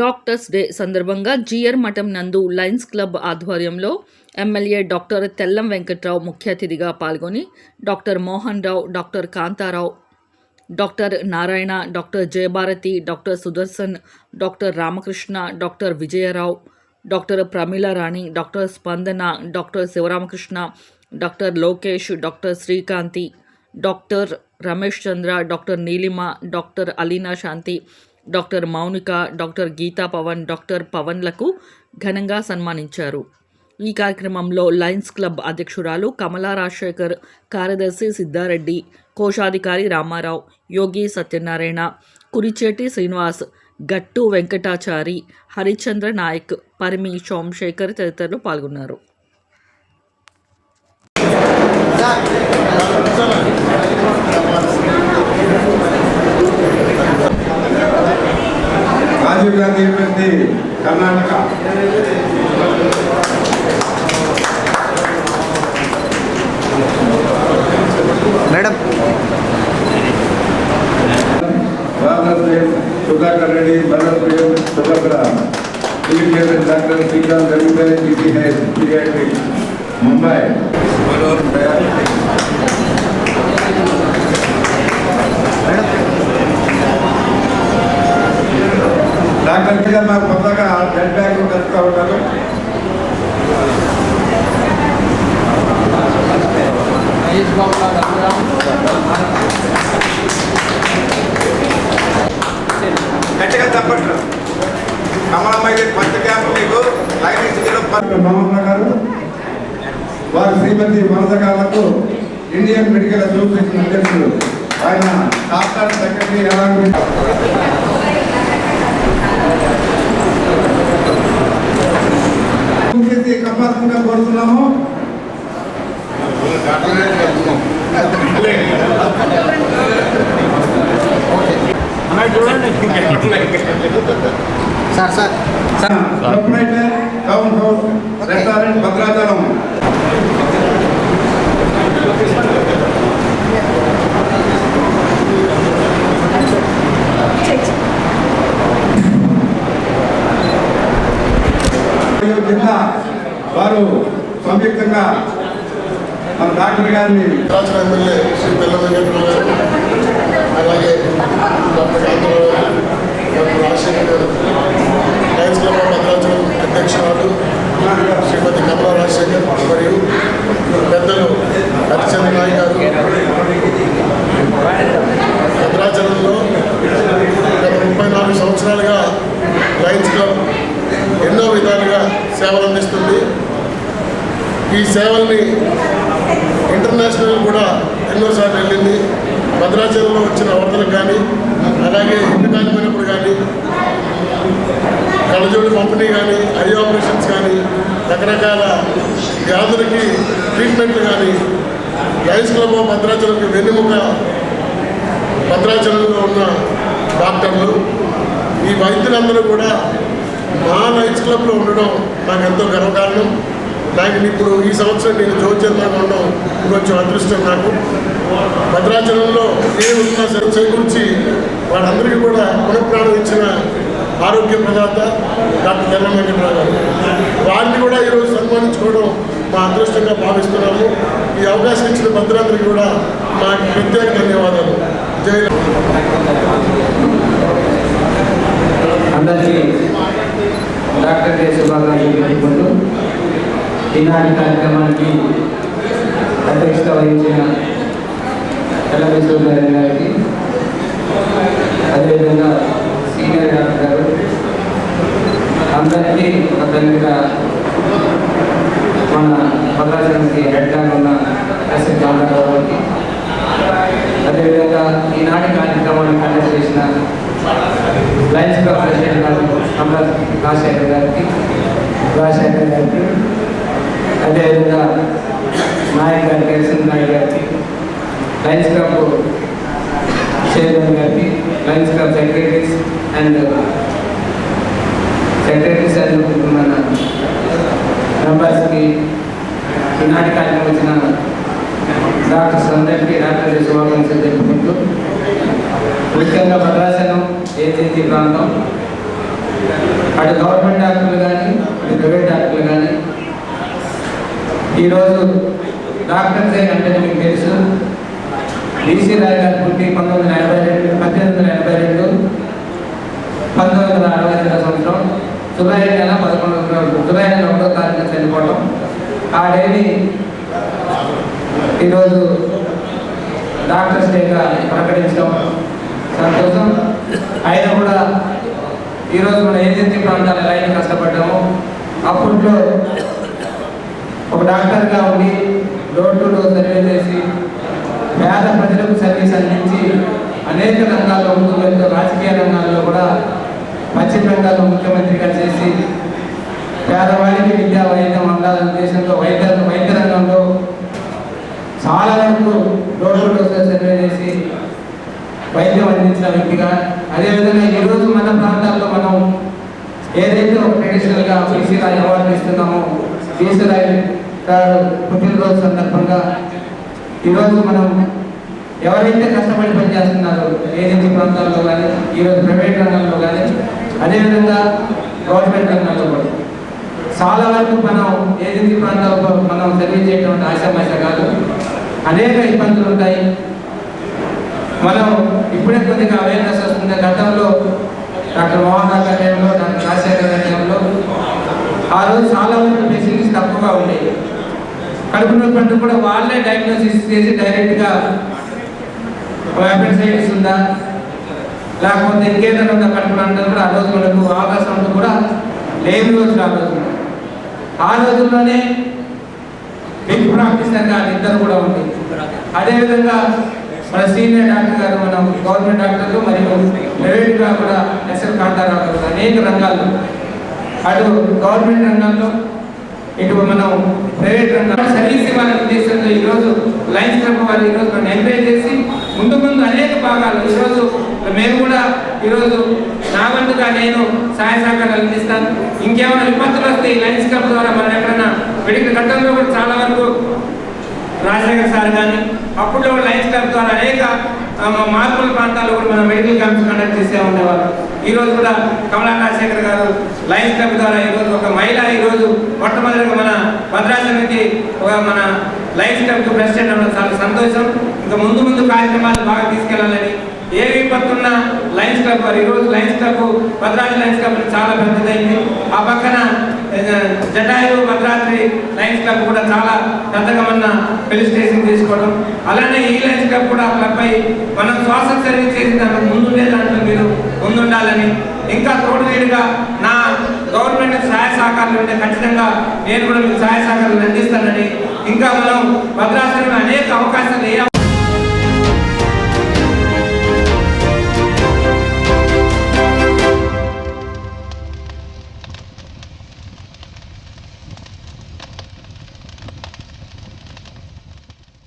Doctors day సందర్భంగా జియర్ మఠం నందు లయన్స్ క్లబ్ ఆధ్వర్యంలో ఎమ్మెల్యే డాక్టర్ తెల్లం వెంకట్రావు ముఖ్య అతిథిగా పాల్గొని doctor Mohan Rao doctor Kantharao doctor Narayana doctor Jayabharathi doctor Sudarshan doctor Ramakrishna doctor Vijayarao doctor Pramilarani doctor Spandana doctor Sivaramakrishna doctor Lokesh doctor Srikanthi doctor Ramesh Chandra doctor Neelima doctor Aleena Shanthi doctor Mounika doctor Geetha Pavan doctor పవన్లకు ఘనంగా సన్మానించారు. ఈ కార్యక్రమంలో Lions club అధ్యక్షురాలు కమలా రాజశేఖర్ కార్యదర్శి సిద్ధారెడ్డి కోశాధికారి రామారావు యోగి సత్యనారాయణ కురిచేటి శ్రీనివాస్ గట్టు వెంకటాచారి హరిచంద్ర నాయక్ పరిమి సోమశేఖర్ తదితరులు పాల్గొన్నారు. राजीव गांधी यूनिवर्सिटी कर्नाटक मैडम सुधाकर रेड्डी भरत प्रेम मुंबई గారు మాకు కొత్తగా బ్లడ్ బ్యాంక్ కలుపుతూ ఉంటారు గట్టిగా తప్పట్లు కమలమ్మాయి పంచ క్యాంప్ మీకు లైన్ మహమ్మద్ గారు వారు శ్రీమతి వరద గారులకు ఇండియన్ మెడికల్ అసోసియేషన్ అధ్యక్షుడు ఆయన డాక్టర్ సెక్రటరీ అలాంటి చేసి కపాత్మగా కోరుతున్నాము? Sir sir. House restaurant Bhadrachalam. సంయుక్తంగా మన డాక్టర్ గారిని ఎమ్మెల్యే శ్రీ పిల్ల వెంకటరావు గారు అలాగే డాక్టర్ కాంతారావు గారు డాక్టర్ రాజశేఖర్ గారు లయన్స్ క్లబ్ ఆఫ్ భద్రాచలం అధ్యక్షురాలు శ్రీమతి కమలా రాజశేఖర్ మరియు పెద్దలు హరిచంద్ర నాయ్ గారు. భద్రాచలంలో గత ముప్పై నాలుగు సంవత్సరాలు ఈ సేవల్ని ఇంటర్నేషనల్ కూడా ఎన్నోసార్లు వెళ్ళింది. భద్రాచలంలో వచ్చిన వార్తలకు కానీ అలాగే ఇంటి కాలిపోయినప్పుడు కానీ కళ్ళజోడు పంపిణీ కానీ ఐ ఆపరేషన్స్ కానీ రకరకాల వ్యాధులకి ట్రీట్మెంట్లు కానీ లయన్స్ క్లబ్ ఆఫ్ భద్రాచలంకి వెన్నుముక భద్రాచలంలో ఉన్న డాక్టర్లు ఈ వైద్యులందరూ కూడా మా లయన్స్ క్లబ్లో ఉండడం నాకు ఎంతో గర్వకారణం. దానికి ఇప్పుడు ఈ సంవత్సరం నేను జోత్యంగా ఉండడం కొంచెం అదృష్టం నాకు. భద్రాచలంలో ఏ ఉన్నా సరే చేకూర్చి వాళ్ళందరికీ కూడా పునఃప్రాణం ఇచ్చిన ఆరోగ్య ప్రదాత డాక్టర్ తెల్ల వెంకటరావు గారు. వారిని కూడా ఈరోజు సన్మానించుకోవడం మా అదృష్టంగా భావిస్తున్నాము. ఈ అవకాశం ఇచ్చిన భద్రాందరికీ కూడా మా ప్రత్యేక ధన్యవాదాలు. జై అందరికీ డాక్టర్ శుభాకాంక్షలు ఈనాటి కార్యక్రమానికి అధ్యక్షత వహించిన ఎల్లవేశ్వర గారికి అదేవిధంగా సీనియర్ డాక్టర్ గారు అందరికీ అదేవిధంగా మన భద్రాచలంకి హెడ్గా ఉన్న ఎస్ఎన్ కాంతారావు గారికి అదేవిధంగా ఈనాటి కార్యక్రమాన్ని కండక్ట్ చేసిన లయన్స్ క్లబ్ ప్రెసిడెంట్ గారు అమర రాజశేఖర్ గారికి రాజశేఖర్ గారికి అదేవిధంగా నాయక్ గారికి ఎస్ఎన్ నాయక్ గారికి లయన్స్ క్లబ్ చైర్మన్ గారికి Lions Club secretaries and secretaries and మన మెంబర్స్కి ఈనాటి కార్యక్రమం వచ్చిన డాక్టర్స్ అందరికీ డాక్టర్ శుభాకాంక్షలు తెలుపుకుంటూ ముఖ్యంగా భద్రాచలం ఏజెన్సీ ప్రాంతం అటు గవర్నమెంట్ డాక్టర్లు కానీ ఇటు ప్రైవేట్ డాక్టర్లు కానీ ఈరోజు డాక్టర్స్ అంటే మీకు తెలుసు. బీసీ రాయ్ పుట్టి పంతొమ్మిది వందల ఎనభై రెండు పద్దెనిమిది వందల ఎనభై రెండు పంతొమ్మిది వందల అరవై రెండవ సంవత్సరం జులై నెల పదకొండు జులై నెల ఒకటో తారీఖున చనిపోవడం ఆ డేని ఈరోజు డాక్టర్స్ డేగా ప్రకటించడం సంతోషం. ఆయన కూడా ఈరోజు మన ఏజెన్సీ ప్రాంతాలు ఎలా అయితే కష్టపడ్డామో. అప్పట్లో ఒక డాక్టర్గా ఉండి డోర్ టు డోర్ సర్వే చేసి పేద ప్రజలకు సర్వీస్ అందించి అనేక రంగాల్లో ముందుకు రాజకీయ రంగాల్లో కూడా పశ్చిమ బెంగాల్లో ముఖ్యమంత్రిగా చేసి పేదవాడికి విద్యా వైద్యం అందాలనే ఉద్దేశంతో వైద్య వైద్య రంగంలో చాలా వరకు డోర్ టు డోర్ సర్వే చేసి వైద్యం అందించిన వ్యక్తిగా. అదేవిధంగా ఈరోజు మన ప్రాంతాల్లో మనం ఏదైతే ఒక ట్రెడిషనల్గా బీసీ రాయ్ అవార్డు ఇస్తున్నామో బీసీ రాయ్ గారు పుట్టినరోజు సందర్భంగా ఈరోజు మనం ఎవరైతే కష్టపడి పనిచేస్తున్నారో ఏజెన్సీ ప్రాంతాల్లో కానీ ఈరోజు ప్రైవేట్ రంగంలో కానీ అదేవిధంగా గవర్నమెంట్ రంగంలో కూడా. చాలా వరకు మనం ఏజెన్సీ ప్రాంతాల్లో మనం సర్వీస్ చేయడం ఆశామాష కాదు అనేక ఇబ్బందులు ఉంటాయి. మనం ఇప్పుడే కొద్దిగా అవేర్నెస్ వస్తుంది. గతంలో డాక్టర్ మోహన్ రావు టైంలో డాక్టర్ రాజశేఖర్ గారి టైంలో ఆ రోజు చాలా వరకు ఫెసిలిటీస్ తక్కువగా ఉండేవి. కడుపు నొప్పి కూడా వాళ్ళే డయాగ్నోసిస్ చేసి డైరెక్ట్గా హెపటైటిస్ ఉందా? లేకపోతే ఇంకేదైనా ఉందా కడుపు అంటే కూడా ఆ రోజు మనకు అవకాశం కూడా లేని రోజులు ఆ రోజు ఆ రోజుల్లోనే బిగ్ ప్రాక్టీసర్ గారు ఇద్దరు కూడా ఉంది అదేవిధంగా మన సీనియర్ డాక్టర్ గారు మన గవర్నమెంట్ డాక్టర్లు మరియు ప్రైవేట్గా కూడా ఎస్ఎల్ కాంతారావు గారు అనేక రంగాల్లో అటు గవర్నమెంట్ రంగంలో ఇటు మనం ప్రైవేట్ రంగం సర్వీస్ ఇవ్వాలనే ఉద్దేశంతో ఈరోజు లైన్స్ క్లబ్ వారు ఈరోజు మనం ఎంకరేజ్ చేసి ముందు ముందు అనేక భాగాలు ఈరోజు మేము కూడా ఈరోజు నా వంతుగా నేను సహాయ సహకారాలు అందిస్తాను. ఇంకేమైనా విపత్తులు వస్తే ఈ లైన్స్ క్లబ్ ద్వారా మనం ఎక్కడైనా మెడికల్ గతంలో కూడా చాలా వరకు రాజశేఖర్ సార్ కానీ అప్పుడు లైన్స్ క్లబ్ ద్వారా అనేక ఆ, మార్పుల ప్రాంతాల్లో కూడా మనం మెడికల్ క్యాంప్స్ కండక్ట్ చేసే ఉండేవాళ్ళం. ఈరోజు కూడా కమలా రాజశేఖర్ గారు లైన్స్ క్లబ్ ద్వారా ఈ రోజు ఒక మహిళ ఈ రోజు మొట్టమొదటిగా మన భద్రాచలంకి ఒక మన లైన్స్ క్లబ్ ప్రెసిడెంట్ అవ్వడం చాలా సంతోషం. ఇంకా ముందు ముందు కార్యక్రమాలు బాగా తీసుకెళ్ళాలని ఏ విపత్తున్న లైన్స్ క్లబ్ వారు. ఈ రోజు Lions club Bhadradri Lions club చాలా పెద్దదైంది. ఆ పక్కన జటాయువు జటాయు భద్రాద్రి లైన్స్ క్లబ్ కూడా చాలా పెద్దగా మన పెళ్ళి స్టేషన్ తీసుకోవడం. అలానే ఈ లైన్స్ క్లబ్ కూడా క్లబ్ అయి మనం శ్వాస సర్వీస్ చేసిన దాంట్లో ముందుండే దాంట్లో మీరు ముందుండాలని. ఇంకా తోడునీడుగా నా గవర్నమెంట్ సహాయ సహకారాలు ఉంటే ఖచ్చితంగా నేను కూడా మీకు సహాయ సహకారాలు అందిస్తానని. ఇంకా మనం భద్రాచలం